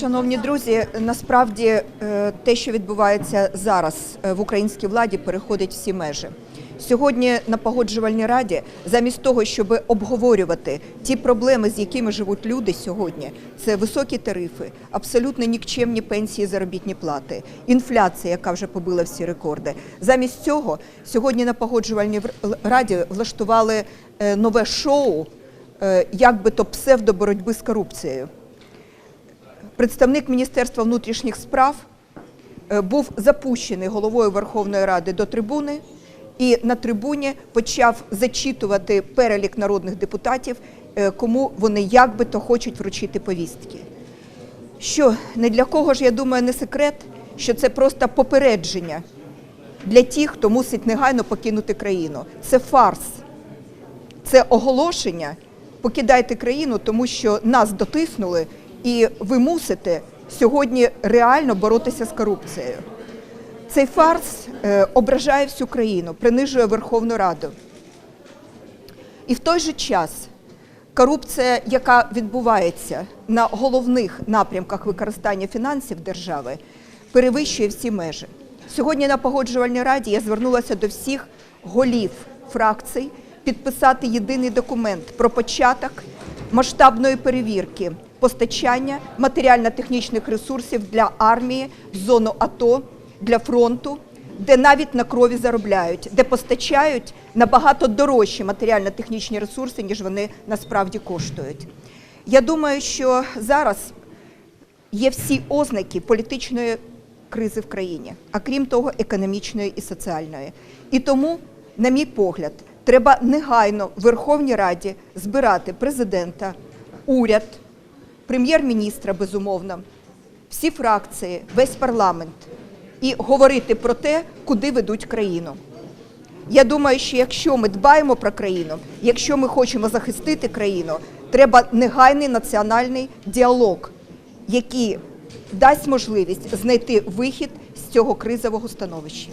Шановні друзі, насправді е, те, що відбувається зараз е, в українській владі, переходить всі межі. Сьогодні на погоджувальній раді, замість того, щоб обговорювати ті проблеми, з якими живуть люди сьогодні, це високі тарифи, абсолютно нікчемні пенсії, заробітні плати, інфляція, яка вже побила всі рекорди. Замість цього сьогодні на погоджувальній раді влаштували е, нове шоу, як би то псевдоборотьби з корупцією. Представник Міністерства внутрішніх справ е, був запущений головою Верховної Ради до трибуни і на трибуні почав зачитувати перелік народних депутатів, е, кому вони як би то хочуть вручити повістки. Що не для кого ж, я думаю, не секрет, що це просто попередження для тих, хто мусить негайно покинути країну. Це фарс це оголошення покидайте країну, тому що нас дотиснули, і ви мусите сьогодні реально боротися з корупцією. Цей фарс е, ображає всю країну, принижує Верховну Раду. І в той же час корупція, яка відбувається на головних напрямках використання фінансів держави, перевищує всі межі. Сьогодні на погоджувальній раді я звернулася до всіх голів фракцій підписати єдиний документ про початок масштабної перевірки постачання матеріально-технічних ресурсів для армії зону АТО, для фронту, де навіть на крові заробляють, де постачають набагато дорожчі матеріально-технічні ресурси, ніж вони насправді коштують. Я думаю, що зараз є всі ознаки політичної кризи в країні, а крім того, економічної і соціальної. І тому, на мій погляд, треба негайно в Верховній Раді збирати президента, уряд, прем'єр-міністра, безумовно, всі фракції, весь парламент і говорити про те, куди ведуть країну. Я думаю, що якщо ми дбаємо про країну, якщо ми хочемо захистити країну, треба негайний національний діалог, який дасть можливість знайти вихід з цього кризового становища.